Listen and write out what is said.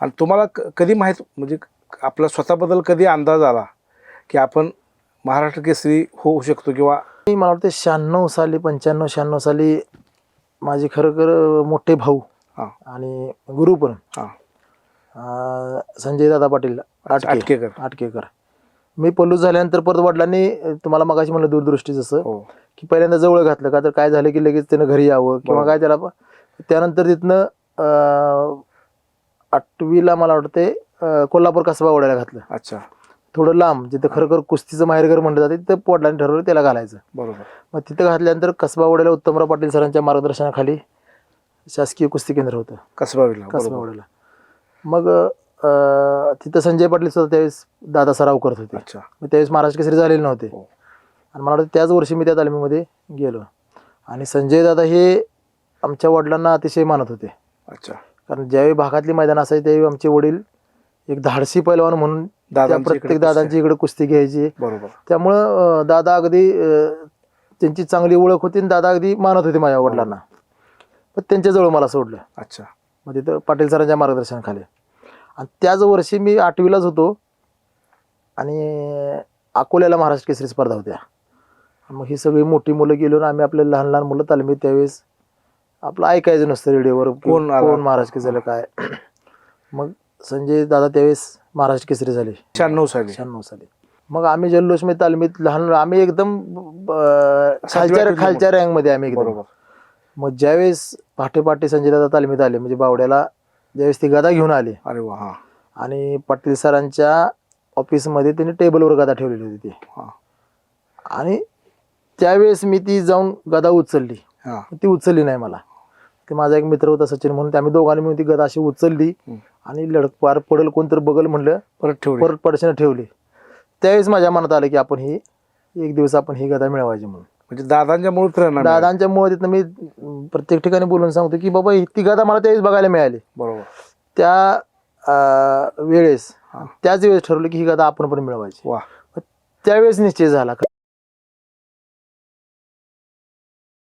आणि तुम्हाला क- कधी माहीत म्हणजे आपला स्वतःबद्दल कधी अंदाज आला की आपण महाराष्ट्र केसरी होऊ शकतो किंवा मी मला वाटतं शहाण्णव साली पंच्याण्णव शहाण्णव साली माझे खरं खरं मोठे भाऊ हां. आणि गुरु पण. हां. संजय दादा पाटील आटके. आटकेकर. आटकेकर. मी पल्लू झाल्यानंतर परत वडिलांनी तुम्हाला मगाशी म्हणलं दूरदृष्टी जसं हो. की पहिल्यांदा जवळ घातलं का तर काय झालं की लगेच त्यानं घरी यावं किंवा. काय त्याला त्यानंतर तिथनं आठवीला मला वाटते कोल्हापूर कसबा ओढायला घातलं. अच्छा. थोडं लांब जिथं खरं खरं कुस्तीचं माहेरघर म्हणलं जाते तिथं वडिलांनी ठरवलं त्याला घालायचं. बरोबर. मग तिथं घातल्यानंतर कसबा ओढ्याला उत्तमराव पाटील सरांच्या मार्गदर्शनाखाली शासकीय कुस्ती केंद्र होतं. कसबा बरोबर. ओढ्याला. मग अं, तिथं संजय पाटील सुद्धा त्यावेळेस दादा सराव करत होते. अच्छा. मग त्यावेळेस महाराष्ट्र केसरी झालेले नव्हते. हो. आणि मला वाटतं त्याच वर्षी मी त्या तालमीमध्ये गेलो. आणि संजय दादा हे आमच्या वडिलांना अतिशय मानत होते. अच्छा. कारण ज्यावेळी भागातली मैदान असायची त्यावेळी आमचे वडील एक धाडसी पैलवान म्हणून प्रत्येक. दादांची इकडे कुस्ती घ्यायची. बरोबर. त्यामुळं दादा अगदी त्यांची चांगली ओळख होती आणि दादा अगदी मानत होते माझ्या वडिलांना. पण त्यांच्याजवळ मला सोडलं. अच्छा. मग तिथं पाटील सरांच्या मार्गदर्शनाखाली. आणि त्याच वर्षी मी आठवीलाच होतो. आणि अकोल्याला महाराष्ट्र केसरी स्पर्धा होत्या. मग ही सगळी मोठी मुलं गेलो ना आम्ही आपले लहान लहान मुलं तालमीत त्यावेळेस आपलं ऐकायचं नसतं रेडिओवर. कोण आला? कोण महाराष्ट्र केसरीला काय? मग संजय दादा त्यावेळेस महाराष्ट्र केसरी झाले. शहाण्णव साली. शहाण्णव साली. मग आम्ही जल्लोषमध्ये तालमीत लहान आम्ही एकदम अं, खालच्या आठवीत खालच्या रँकमध्ये आम्ही एकदम. बरोबर. मग ज्यावेळेस पहाटे पहाटे संजय दादा तालमीत आले म्हणजे बावड्याला ज्यावेळेस ती गदा घेऊन आले. अरे वा हा. आणि पाटील सरांच्या ऑफिसमध्ये त्यांनी टेबलवर गदा ठेवलेली होती ती. हा. आणि त्यावेळेस मी ती जाऊन गदा उचलली. हा. ती उचलली नाही मला. ते माझा एक मित्र होता सचिन म्हणून आम्ही दोघांनी मिळून ती गदा अशी उचलली. आणि लढक पार पडल कोणतरी बगल म्हणलं परत ठेवली. परत पडशीनं ठेवली. त्यावेळेस माझ्या मनात आलं की आपण ही एक दिवस आपण ही गदा मिळवायची म्हणून. म्हणजे दादांच्या मूळ प्रेरणा. दादांच्या मुळे तिथनं मी प्रत्येक ठिकाणी बोलून सांगतो की बाबा ही ती गदा मला त्यावेळेस बघायला मिळाली. बरोबर. त्या वेळेस. त्याच वेळेस ठरवलं की ही गदा आपण पण मिळवायची. वा. त्यावेळेस निश्चय झाला.